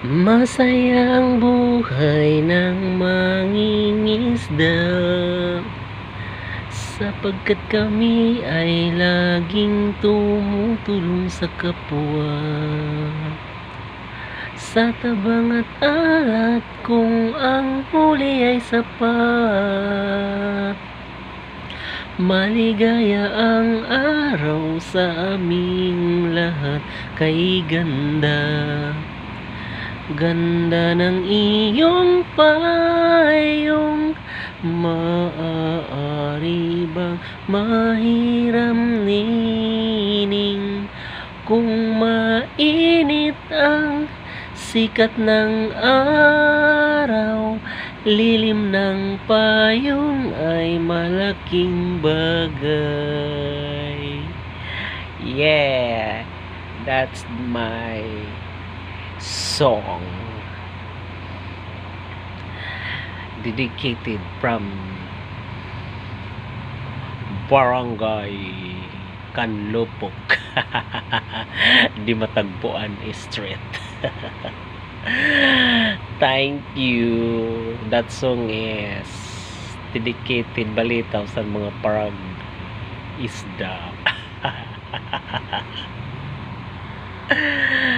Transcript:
Masaya ang buhay ng mangingisda. Sapagkat kami ay laging tumutulong sa kapwa. Sa tabang at alat kung ang huli ay sapat. Maligaya ang araw sa aming lahat kay ganda Ganda ng iyong payong. Maaari bang mahiram nining? Kung mainit ang sikat ng araw Lilim ng payong ay malaking bagay. Yeah, that's my song dedicated from Barangay Kanlupok Di Matagpuan Street. Thank you. That song is dedicated balitaw sa mga parang isda